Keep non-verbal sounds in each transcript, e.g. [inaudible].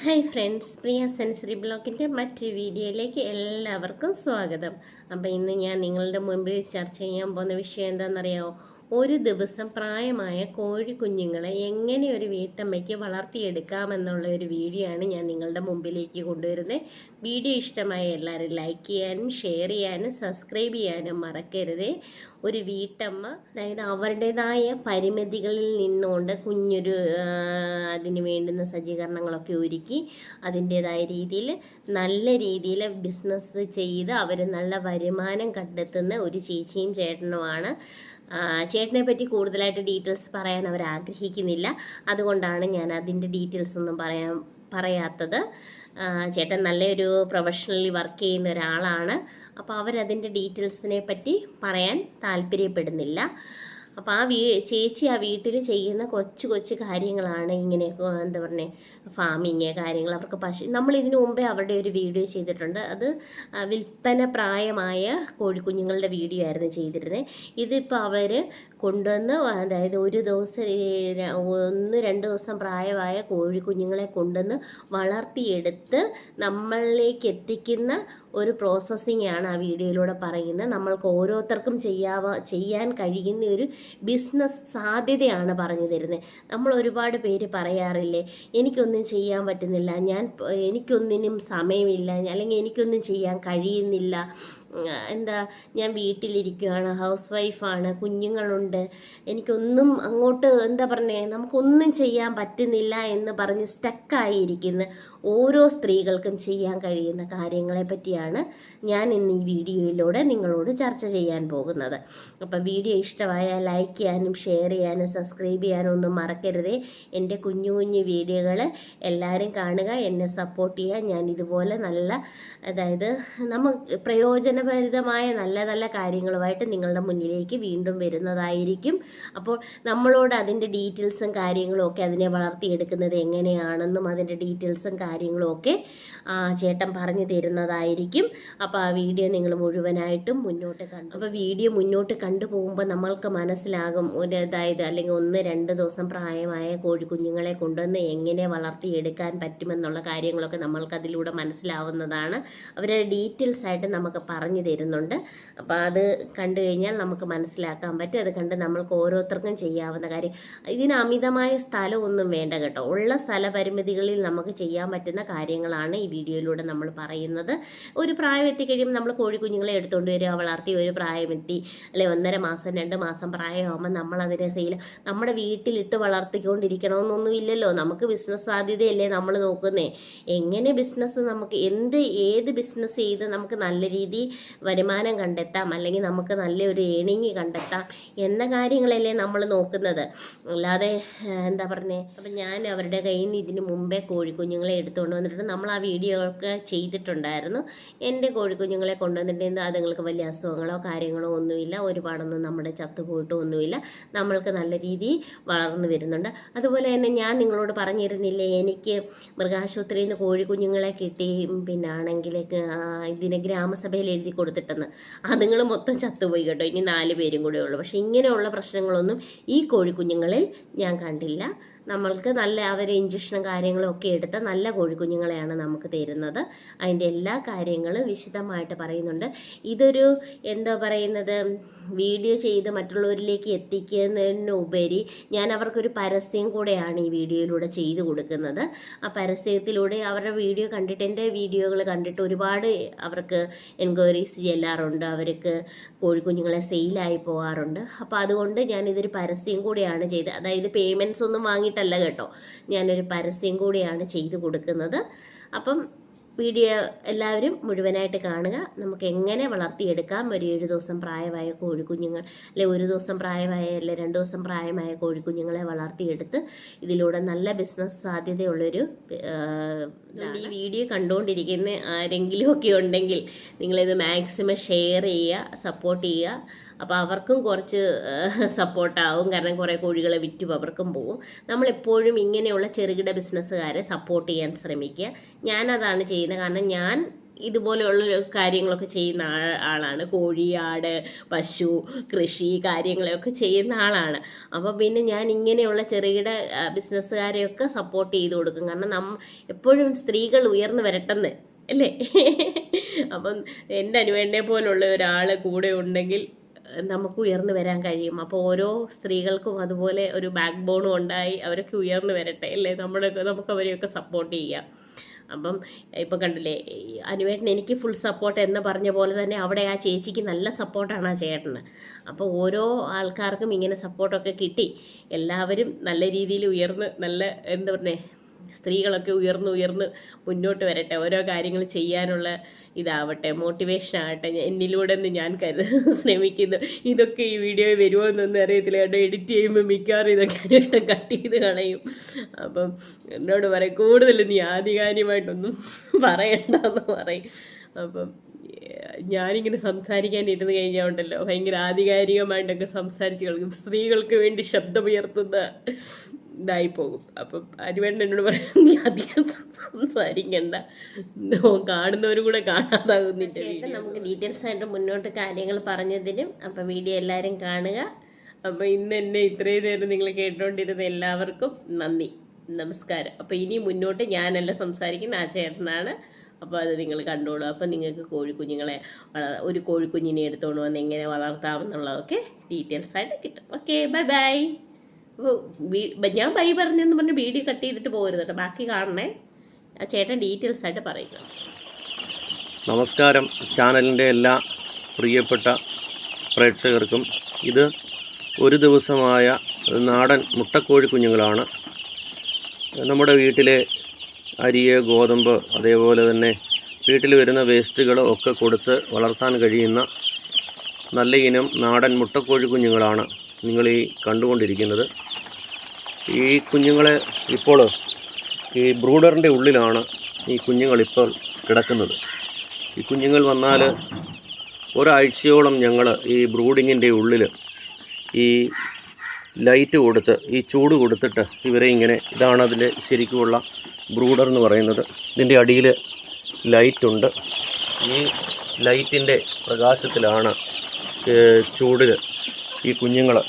Hi friends പ്രിയ sensory ബ്ലോക്കിന്റെ മറ്റൊരു വീഡിയോയിലേക്ക് എല്ലാവർക്കും സ്വാഗതം. അപ്പോൾ ഇന്ന് ഞാൻ നിങ്ങളുടെ മുമ്പിൽ ചർച്ച ചെയ്യാൻ പോകുന്ന വിഷയം എന്താണെന്നറിയാമോ? ഒരു ദിവസം പ്രായമായ കോഴി കുഞ്ഞുങ്ങളെ എങ്ങനെ ഒരു വീട്ടമ്മയ്ക്ക് വളർത്തിയെടുക്കാമെന്നുള്ള ഒരു വീഡിയോ ആണ് ഞാൻ നിങ്ങളുടെ മുമ്പിലേക്ക് കൊണ്ടുവരുന്നത്. വീഡിയോ ഇഷ്ടമായ എല്ലാവരും ലൈക്ക് ചെയ്യാനും ഷെയർ ചെയ്യാനും സബ്സ്ക്രൈബ് ചെയ്യാനും മറക്കരുത്. ഒരു വീട്ടമ്മ അതായത് അവരുടേതായ പരിമിതികളിൽ നിന്നുകൊണ്ട് കുഞ്ഞൊരു അതിന് വേണ്ടുന്ന സജ്ജീകരണങ്ങളൊക്കെ ഒരുക്കി അതിന്റേതായ രീതിയിൽ നല്ല രീതിയിൽ ബിസിനസ് ചെയ്ത് അവർ നല്ല വരുമാനം കണ്ടെത്തുന്ന ഒരു ചേച്ചിയും ചേട്ടനുമാണ്. ചേട്ടനെ പറ്റി കൂടുതലായിട്ട് ഡീറ്റെയിൽസ് പറയാൻ അവർ ആഗ്രഹിക്കുന്നില്ല അതുകൊണ്ടാണ് ഞാൻ അതിന്റെ ഡീറ്റെയിൽസ് ഒന്നും പറയാൻ പറയാത്തത്. ചേട്ടൻ നല്ലൊരു പ്രൊഫഷണലി വർക്ക് ചെയ്യുന്ന ഒരാളാണ്. അപ്പോൾ അവരതിന്റെ ഡീറ്റെയിൽസിനെ പറ്റി പറയാൻ താല്പര്യപ്പെടുന്നില്ല. അപ്പോൾ ആ വീ ചേച്ചി ആ വീട്ടിൽ ചെയ്യുന്ന കൊച്ചു കൊച്ചു കാര്യങ്ങളാണ് ഇങ്ങനെ എന്താ പറയുക ഫാമിങ് കാര്യങ്ങൾ അവർക്ക് പശു നമ്മൾ ഇതിനു മുമ്പേ അവരുടെ ഒരു വീഡിയോ ചെയ്തിട്ടുണ്ട്. അത് വിൽപ്പന പ്രായമായ കോഴിക്കുഞ്ഞുങ്ങളുടെ വീഡിയോ ആയിരുന്നു ചെയ്തിരുന്നത് ഇതിപ്പോൾ അവർ കൊണ്ടുവന്ന് അതായത് ഒരു ദിവസം ഒന്ന് രണ്ട് ദിവസം പ്രായമായ കോഴിക്കുഞ്ഞുങ്ങളെ കൊണ്ടുവന്ന് വളർത്തിയെടുത്ത് നമ്മളിലേക്ക് എത്തിക്കുന്ന ഒരു പ്രോസസ്സിംഗ് ആണ് ആ വീഡിയോയിലൂടെ പറയുന്നത്. നമ്മൾക്ക് ഓരോരുത്തർക്കും ചെയ്യാവ ചെയ്യാൻ കഴിയുന്ന ഒരു ബിസിനസ് സാധ്യതയാണ് പറഞ്ഞു തരുന്നത്. നമ്മൾ ഒരുപാട് പേര് പറയാറില്ലേ എനിക്കൊന്നും ചെയ്യാൻ പറ്റുന്നില്ല ഞാൻ എനിക്കൊന്നിനും സമയമില്ല അല്ലെങ്കിൽ എനിക്കൊന്നും ചെയ്യാൻ കഴിയുന്നില്ല. എന്താ ഞാൻ വീട്ടിലിരിക്കുകയാണ് ഹൗസ് വൈഫാണ് കുഞ്ഞുങ്ങളുണ്ട് എനിക്കൊന്നും അങ്ങോട്ട് എന്താ പറഞ്ഞേ നമുക്കൊന്നും ചെയ്യാൻ പറ്റുന്നില്ല എന്ന് പറഞ്ഞ് സ്റ്റക്കായിരിക്കുന്ന ഓരോ സ്ത്രീകൾക്കും ചെയ്യാൻ കഴിയുന്ന കാര്യങ്ങളെ പറ്റിയാണ് ഞാൻ ഇന്ന് ഈ വീഡിയോയിലൂടെ നിങ്ങളോട് ചർച്ച ചെയ്യാൻ പോകുന്നത്. അപ്പോൾ വീഡിയോ ഇഷ്ടമായാൽ ലൈക്ക് ചെയ്യാനും ഷെയർ ചെയ്യാനും സബ്സ്ക്രൈബ് ചെയ്യാനും ഒന്നും മറക്കരുതേ. എന്റെ കുഞ്ഞു കുഞ്ഞു വീഡിയോകൾ എല്ലാവരും കാണുക എന്നെ സപ്പോർട്ട് ചെയ്യുക. ഞാൻ ഇതുപോലെ നല്ല അതായത് നമുക്ക് പ്രയോജനഭരിതമായ നല്ല നല്ല കാര്യങ്ങളുമായിട്ട് നിങ്ങളുടെ മുന്നിലേക്ക് വീണ്ടും വരുന്നതായിരിക്കും. അപ്പോൾ നമ്മളോട് അതിന്റെ ഡീറ്റെയിൽസും കാര്യങ്ങളും ഒക്കെ അതിനെ വളർത്തിയെടുക്കുന്നത് എങ്ങനെയാണെന്നും അതിന്റെ ഡീറ്റെയിൽസും കാര്യങ്ങളും ഒക്കെ ചേട്ടൻ പറഞ്ഞു തരുന്നതായിരിക്കും. അപ്പോൾ ആ വീഡിയോ നിങ്ങൾ മുഴുവനായിട്ടും മുന്നോട്ട് കണ്ടു. അപ്പോൾ വീഡിയോ മുന്നോട്ട് കണ്ടു പോകുമ്പോൾ നമ്മൾക്ക് മനസ്സിലാകും ഒരു അതായത് അല്ലെങ്കിൽ ഒന്ന് രണ്ട് ദിവസം പ്രായമായ കോഴിക്കുഞ്ഞുങ്ങളെ കൊണ്ടുവന്ന് എങ്ങനെ വളർത്തിയെടുക്കാൻ പറ്റുമെന്നുള്ള കാര്യങ്ങളൊക്കെ നമ്മൾക്ക് അതിലൂടെ മനസ്സിലാവുന്നതാണ്. അവരെ ഡീറ്റെയിൽസ് ആയിട്ട് നമുക്ക് പറഞ്ഞു തരുന്നുണ്ട്. അപ്പോൾ അത് കണ്ടു കഴിഞ്ഞാൽ നമുക്ക് മനസ്സിലാക്കാൻ പറ്റും. അത് കണ്ട് നമ്മൾക്ക് ഓരോരുത്തർക്കും ചെയ്യാവുന്ന കാര്യം. ഇതിന് അമിതമായ സ്ഥലമൊന്നും വേണ്ട കേട്ടോ. ഉള്ള സ്ഥല പരിമിതികളിൽ നമുക്ക് ചെയ്യാൻ പറ്റുന്ന കാര്യങ്ങളാണ് ഈ വീഡിയോയിലൂടെ നമ്മൾ പറയുന്നത്. ഒരു പ്രായം എത്തിക്കഴിയുമ്പോൾ നമ്മൾ കോഴിക്കുഞ്ഞുങ്ങളെ എടുത്തുകൊണ്ട് വരിക വളർത്തി ഒരു പ്രായമെത്തി അല്ലെ ഒന്നര മാസം രണ്ട് മാസം പ്രായമാകുമ്പോൾ നമ്മൾ അതിനെ സെയിൽ നമ്മുടെ വീട്ടിലിട്ട് വളർത്തിക്കൊണ്ടിരിക്കണമെന്നൊന്നും ഇല്ലല്ലോ നമുക്ക് ബിസിനസ് സാധ്യതയല്ലേ നമ്മൾ നോക്കുന്നേ. എങ്ങനെ ബിസിനസ് നമുക്ക് എന്ത് ഏത് ബിസിനസ് ചെയ്ത് നമുക്ക് നല്ല രീതി വരുമാനം കണ്ടെത്താം അല്ലെങ്കിൽ നമുക്ക് നല്ലൊരു ഏണിങ് കണ്ടെത്താം എന്ന കാര്യങ്ങളല്ലേ നമ്മൾ നോക്കുന്നത്. അല്ലാതെ എന്താ പറഞ്ഞേ? അപ്പം ഞാൻ അവരുടെ കയ്യിൽ നിന്ന് ഇതിന് മുമ്പേ കോഴിക്കുഞ്ഞുങ്ങളെ എടുത്തുകൊണ്ട് വന്നിട്ടുണ്ട് നമ്മൾ ആ വീഡിയോ ഒക്കെ ചെയ്തിട്ടുണ്ടായിരുന്നു. എന്റെ കോഴിക്കുഞ്ഞുങ്ങളെ കൊണ്ടുവന്നിട്ടുണ്ടെങ്കിൽ അതുങ്ങൾക്ക് വലിയ അസുഖങ്ങളോ കാര്യങ്ങളോ ഒന്നുമില്ല. ഒരുപാടൊന്നും നമ്മുടെ ചത്തുപോയിട്ടോ ഒന്നുമില്ല. നമ്മൾക്ക് നല്ല രീതിയിൽ വളർന്നു വരുന്നുണ്ട്. അതുപോലെ തന്നെ ഞാൻ നിങ്ങളോട് പറഞ്ഞിരുന്നില്ലേ എനിക്ക് മൃഗാശുപത്രിയിൽ നിന്ന് കോഴിക്കുഞ്ഞുങ്ങളെ കിട്ടി പിന്നെ ആണെങ്കിൽ ഇതിനെ ഗ്രാമസഭയിൽ എഴുതി കൊടുത്തിട്ടെന്ന്. അതുങ്ങൾ മൊത്തം ചത്തുപോയി കേട്ടോ. ഇനി നാല് പേരും കൂടെ ഉള്ളൂ. പക്ഷേ ഇങ്ങനെയുള്ള പ്രശ്നങ്ങളൊന്നും ഈ കോഴിക്കുഞ്ഞുങ്ങളിൽ ഞാൻ കണ്ടില്ല. നമ്മൾക്ക് നല്ല അവർ ഇഞ്ചക്ഷനും കാര്യങ്ങളും ഒക്കെ എടുത്ത നല്ല കോഴിക്കുഞ്ഞുങ്ങളെയാണ് നമുക്ക് തരുന്നത്. അതിന്റെ എല്ലാ കാര്യങ്ങളും വിശദമായിട്ട് പറയുന്നുണ്ട്. ഇതൊരു എന്താ പറയുന്നത്? വീഡിയോ ചെയ്ത് മറ്റുള്ളവരിലേക്ക് എത്തിക്കുന്നതിനുപരി ഞാൻ അവർക്കൊരു പരസ്യം കൂടെയാണ് ഈ വീഡിയോയിലൂടെ ചെയ്തു കൊടുക്കുന്നത്. ആ പരസ്യത്തിലൂടെ അവരുടെ വീഡിയോ കണ്ടിട്ട് എന്റെ വീഡിയോകൾ കണ്ടിട്ട് ഒരുപാട് അവർക്ക് എൻക്വയറീസ് ചെല്ലാറുണ്ട് അവർക്ക് കോഴിക്കുഞ്ഞുങ്ങളെ സെയിലായി പോകാറുണ്ട് അപ്പോൾ അതുകൊണ്ട് ഞാനിതൊരു പരസ്യം കൂടിയാണ് ചെയ്ത് അതായത് പേയ്മെന്റ്സ് ഒന്നും വാങ്ങിയിട്ടല്ല കേട്ടോ. ഞാനൊരു പരസ്യം കൂടിയാണ് ചെയ്ത് കൊടുക്കുന്നത്. അപ്പം വീഡിയോ എല്ലാവരും മുഴുവനായിട്ട് കാണുക. നമുക്ക് എങ്ങനെ വളർത്തിയെടുക്കാം? ഒരു ഏഴ് ദിവസം പ്രായമായ കോഴിക്കുഞ്ഞുങ്ങൾ അല്ലെ ഒരു ദിവസം പ്രായമായ അല്ലെ രണ്ട് ദിവസം പ്രായമായ കോഴിക്കുഞ്ഞുങ്ങളെ വളർത്തിയെടുത്ത് ഇതിലൂടെ നല്ല ബിസിനസ് സാധ്യതയുള്ളൊരു ഈ വീഡിയോ കണ്ടുകൊണ്ടിരിക്കുന്ന ആരെങ്കിലും ഒക്കെ ഉണ്ടെങ്കിൽ നിങ്ങളിത് മാക്സിമം ഷെയർ ചെയ്യുക സപ്പോർട്ട് ചെയ്യുക. അപ്പോൾ അവർക്കും കുറച്ച് സപ്പോർട്ടാവും. കാരണം കുറേ കോഴികളെ വിറ്റും അവർക്കും പോവും. നമ്മളെപ്പോഴും ഇങ്ങനെയുള്ള ചെറുകിട ബിസിനസ്സുകാരെ സപ്പോർട്ട് ചെയ്യാൻ ശ്രമിക്കുക. ഞാനതാണ് ചെയ്യുന്നത്. കാരണം ഞാൻ ഇതുപോലെയുള്ള കാര്യങ്ങളൊക്കെ ചെയ്യുന്ന ആളാണ്. കോഴിയാട് പശു കൃഷി കാര്യങ്ങളൊക്കെ ചെയ്യുന്ന ആളാണ്. അപ്പോൾ പിന്നെ ഞാൻ ഇങ്ങനെയുള്ള ചെറുകിട ബിസിനസ്സുകാരെയൊക്കെ സപ്പോർട്ട് ചെയ്ത് കൊടുക്കും. കാരണം നം എപ്പോഴും സ്ത്രീകൾ ഉയർന്നു വരട്ടെന്ന് അല്ലേ? [laughs] അപ്പം എന്റെ അനുവേണ്ടേ പോലുള്ള ഒരാൾ കൂടെ ഉണ്ടെങ്കിൽ നമുക്ക് ഉയർന്നു വരാൻ കഴിയും. അപ്പോൾ ഓരോ സ്ത്രീകൾക്കും അതുപോലെ ഒരു ബാക്ക് ബോണും ഉണ്ടായി അവരൊക്കെ ഉയർന്നു വരട്ടെ അല്ലേ? നമ്മുടെ നമുക്ക് അവരെയൊക്കെ സപ്പോർട്ട് ചെയ്യാം. അപ്പം ഇപ്പം കണ്ടില്ലേ അനുവേട്ടൻ എനിക്ക് ഫുൾ സപ്പോർട്ട് എന്ന് പറഞ്ഞ പോലെ തന്നെ അവിടെ ആ ചേച്ചിക്ക് നല്ല സപ്പോർട്ടാണ് ആ ചേട്ടന്. അപ്പോൾ ഓരോ ആൾക്കാർക്കും ഇങ്ങനെ സപ്പോർട്ടൊക്കെ കിട്ടി. എല്ലാവരും നല്ല രീതിയിൽ ഉയർന്ന് നല്ല എന്താ പറയുക സ്ത്രീകളൊക്കെ ഉയർന്ന് ഉയർന്ന് മുന്നോട്ട് വരട്ടെ ഓരോ കാര്യങ്ങൾ ചെയ്യാനുള്ള ഇതാവട്ടെ മോട്ടിവേഷൻ ആവട്ടെ എന്നിലൂടെ എന്ന് ഞാൻ കരുത [laughs] ശ്രമിക്കുന്നു. ഇതൊക്കെ ഈ വീഡിയോ വരുമോ എന്നൊന്നും അറിയത്തില്ല. കേട്ടോ എഡിറ്റ് ചെയ്യുമ്പോൾ മിക്കവാറും ഇതൊക്കെ കേട്ടോ കട്ട് ചെയ്ത് കളയും. അപ്പം എന്നോട് പറയും കൂടുതൽ നീ ആധികാരികമായിട്ടൊന്നും [laughs] പറയണ്ടെന്ന് പറയും. അപ്പം ഞാനിങ്ങനെ സംസാരിക്കാൻ ഇരുന്ന് കഴിഞ്ഞാൽ ഉണ്ടല്ലോ ഭയങ്കര ആധികാരികമായിട്ടൊക്കെ സംസാരിച്ച് കളിക്കും സ്ത്രീകൾക്ക് വേണ്ടി ശബ്ദമുയർത്തുന്ന ഇതായി പോകും അപ്പം അരിവേണ്ട എന്നോട് പറയാം നീ അധികം സംസാരിക്കണ്ട. കാണുന്നവരും കൂടെ കാണാതാകും നിന്റെ നമുക്ക് ഡീറ്റെയിൽസ് ആയിട്ട് മുന്നോട്ട് കാര്യങ്ങൾ പറഞ്ഞതിനും അപ്പം വീഡിയോ എല്ലാവരും കാണുക. അപ്പം ഇന്ന് എന്നെ ഇത്രയും നേരം നിങ്ങൾ കേട്ടുകൊണ്ടിരുന്ന എല്ലാവർക്കും നന്ദി നമസ്കാരം. അപ്പോൾ ഇനി മുന്നോട്ട് ഞാനല്ല സംസാരിക്കുന്ന ആ ചേട്ടനാണ്. അപ്പോൾ അത് നിങ്ങൾ കണ്ടോളൂ. അപ്പോൾ നിങ്ങൾക്ക് കോഴിക്കുഞ്ഞുങ്ങളെ വള ഒരു കോഴിക്കുഞ്ഞിനെ എടുത്തോണ്ട് വന്ന് എങ്ങനെ വളർത്താമെന്നുള്ളതൊക്കെ ഡീറ്റെയിൽസ് ആയിട്ട് കിട്ടും. Okay bye bye. ഞാൻ ബൈ പറഞ്ഞെന്ന് പറഞ്ഞ് വീഡിയോ കട്ട് ചെയ്തിട്ട് പോകരുത് കേട്ടോ. ബാക്കി കാണണേ. ആ ചേട്ടൻ ഡീറ്റെയിൽസ് ആയിട്ട് പറയുക. നമസ്കാരം. ചാനലിന്റെ എല്ലാ പ്രിയപ്പെട്ട പ്രേക്ഷകർക്കും ഇത് ഒരു ദിവസമായ നാടൻ മുട്ടക്കോഴി കുഞ്ഞുങ്ങളാണ്. നമ്മുടെ വീട്ടിലെ അരിയ് ഗോതമ്പ് അതേപോലെ തന്നെ വീട്ടിൽ വരുന്ന വേസ്റ്റുകൾ ഒക്കെ കൊടുത്ത് വളർത്താൻ കഴിയുന്ന നല്ല ഇനം നാടൻ മുട്ടക്കോഴി കുഞ്ഞുങ്ങളാണ് നിങ്ങൾ ഈ കണ്ടുകൊണ്ടിരിക്കുന്നത്. ഈ കുഞ്ഞുങ്ങളെ ഇപ്പോൾ ഈ ബ്രൂഡറിന്റെ ഉള്ളിലാണ് ഈ കുഞ്ഞുങ്ങൾ ഇപ്പോൾ കിടക്കുന്നത്. ഈ കുഞ്ഞുങ്ങൾ വന്നാൽ ഒരാഴ്ചയോളം ഞങ്ങൾ ഈ ബ്രൂഡിങ്ങിന്റെ ഉള്ളിൽ ഈ ലൈറ്റ് കൊടുത്ത് ഈ ചൂട് കൊടുത്തിട്ട് ഇവരെ ഇങ്ങനെ ഇതാണ് അതിന്റെ ശരിക്കുമുള്ള ബ്രൂഡർ എന്ന് പറയുന്നത്. ഇതിന്റെ അടിയിൽ ലൈറ്റുണ്ട്. ഈ ലൈറ്റിന്റെ പ്രകാശത്തിലാണ് ചൂടിൽ ഈ കുഞ്ഞുങ്ങൾ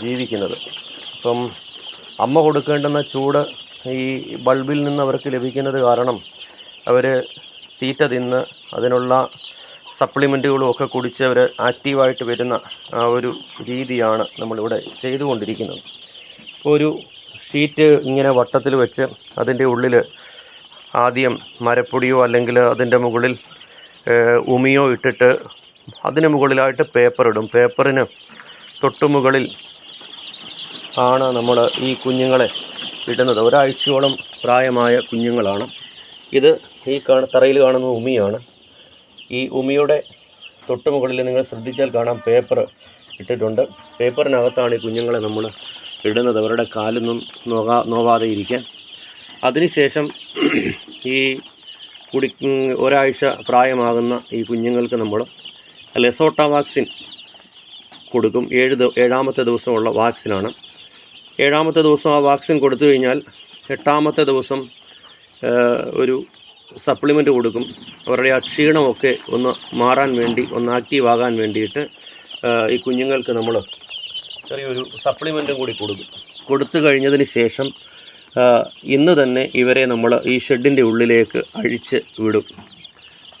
ജീവിക്കുന്നത്. അപ്പം അമ്മ കൊടുക്കേണ്ടുന്ന ചൂട് ഈ ബൾബിൽ നിന്ന് അവർക്ക് ലഭിക്കുന്നത് കാരണം അവർ തീറ്റ തിന്ന് അതിനുള്ള സപ്ലിമെന്റുകളും ഒക്കെ കുടിച്ച് അവർ ആക്റ്റീവായിട്ട് വരുന്ന ആ ഒരു രീതിയാണ് നമ്മളിവിടെ ചെയ്തുകൊണ്ടിരിക്കുന്നത്. ഒരു ഷീറ്റ് ഇങ്ങനെ വട്ടത്തിൽ വെച്ച് അതിന്റെ ഉള്ളിൽ ആദ്യം മരപ്പൊടിയോ അല്ലെങ്കിൽ അതിന്റെ മുകളിൽ ഉമിയോ ഇട്ടിട്ട് അതിന് മുകളിലായിട്ട് പേപ്പർ ഇടും. പേപ്പറിന് തൊട്ടു മുകളിൽ ആണ് നമ്മൾ ഈ കുഞ്ഞുങ്ങളെ ഇടുന്നത് ഒരാഴ്ചയോളം പ്രായമായ കുഞ്ഞുങ്ങളാണ്. ഇത് ഈ കാണ തറയിൽ കാണുന്ന ഉമിയാണ്. ഈ ഉമിയുടെ തൊട്ട് മുകളിൽ നിങ്ങൾ ശ്രദ്ധിച്ചാൽ കാണാം പേപ്പർ ഇട്ടിട്ടുണ്ട്. പേപ്പറിനകത്താണ് ഈ കുഞ്ഞുങ്ങളെ നമ്മൾ ഇടുന്നത്. അവരുടെ കാലൊന്നും നോകാ നോവാതെ ഇരിക്കാൻ. അതിനുശേഷം ഈ കുടി ഒരാഴ്ച പ്രായമാകുന്ന ഈ കുഞ്ഞുങ്ങൾക്ക് നമ്മൾ ലെസോട്ട വാക്സിൻ കൊടുക്കും. ഏഴ് ഏഴാമത്തെ ദിവസമുള്ള വാക്സിനാണ്. ഏഴാമത്തെ ദിവസം ആ വാക്സിൻ കൊടുത്തു കഴിഞ്ഞാൽ എട്ടാമത്തെ ദിവസം ഒരു സപ്ലിമെന്റ് കൊടുക്കും. അവരുടെ ആ ക്ഷീണമൊക്കെ ഒന്ന് മാറാൻ വേണ്ടി ഒന്ന് ആക്റ്റീവ് ആകാൻ വേണ്ടിയിട്ട് ഈ കുഞ്ഞുങ്ങൾക്ക് നമ്മൾ ചെറിയൊരു സപ്ലിമെന്റും കൂടി കൊടുക്കും. കൊടുത്തു കഴിഞ്ഞതിന് ശേഷം ഇന്ന് തന്നെ ഇവരെ നമ്മൾ ഈ ഷെഡിന്റെ ഉള്ളിലേക്ക് അഴിച്ച് വിടും.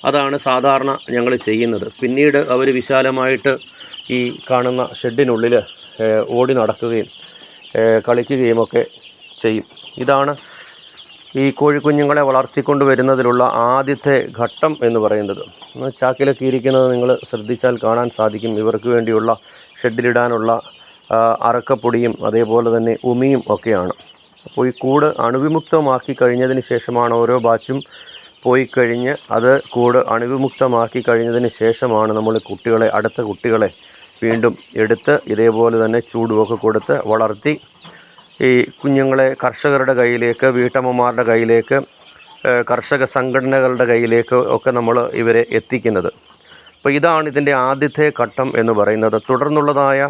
അതാണ് സാധാരണ ഞങ്ങൾ ചെയ്യുന്നത്. പിന്നീട് അവർ വിശാലമായിട്ട് ഈ കാണുന്ന ഷെഡിനുള്ളിൽ ഓടി നടക്കുകയും ഏഹ്, കളിക്കുകയും ഒക്കെ ചെയ്യും. ഇതാണ് ഈ കോഴിക്കുഞ്ഞുങ്ങളെ വളർത്തിക്കൊണ്ട് വരുന്നതിലുള്ള ആദ്യത്തെ ഘട്ടം എന്ന് പറയുന്നത്. ചാക്കിലൊക്കെ ഇരിക്കുന്നത് നിങ്ങൾ ശ്രദ്ധിച്ചാൽ കാണാൻ സാധിക്കും. ഇവർക്ക് വേണ്ടിയുള്ള ഷെഡിലിടാനുള്ള അറക്കപ്പൊടിയും അതേപോലെ തന്നെ ഉമിയും ഒക്കെയാണ്. അപ്പോൾ ഈ കൂട് അണുവിമുക്തമാക്കി കഴിഞ്ഞതിന് ശേഷമാണ് ഓരോ ബാച്ചും പോയി കഴിഞ്ഞ് അത് കൂട് അണുവിമുക്തമാക്കി കഴിഞ്ഞതിന് ശേഷമാണ് നമ്മൾ കുട്ടികളെ അടുത്ത കുട്ടികളെ വീണ്ടും എടുത്ത് ഇതേപോലെ തന്നെ ചൂടുമൊക്കെ കൊടുത്ത് വളർത്തി ഈ കുഞ്ഞുങ്ങളെ കർഷകരുടെ കയ്യിലേക്ക് വീട്ടമ്മമാരുടെ കയ്യിലേക്ക് കർഷക സംഘടനകളുടെ കയ്യിലേക്ക് ഒക്കെ നമ്മൾ ഇവരെ എത്തിക്കുന്നത്. അപ്പോൾ ഇതാണ് ഇതിന്റെ ആദ്യത്തെ ഘട്ടം എന്ന് പറയുന്നത്. തുടർന്നുള്ളതായ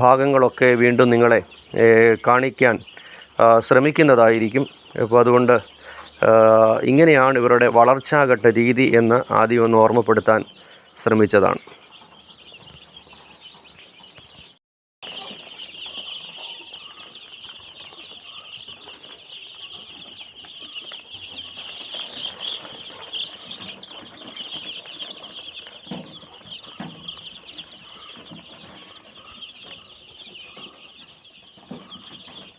ഭാഗങ്ങളൊക്കെ വീണ്ടും നിങ്ങളെ കാണിക്കാൻ ശ്രമിക്കുന്നതായിരിക്കും. അപ്പോൾ അതുകൊണ്ട് ഇങ്ങനെയാണ് ഇവരുടെ വളർച്ചാഘട്ട രീതി എന്ന് ആദ്യം ഒന്ന് ഓർമ്മപ്പെടുത്താൻ ശ്രമിച്ചതാണ്.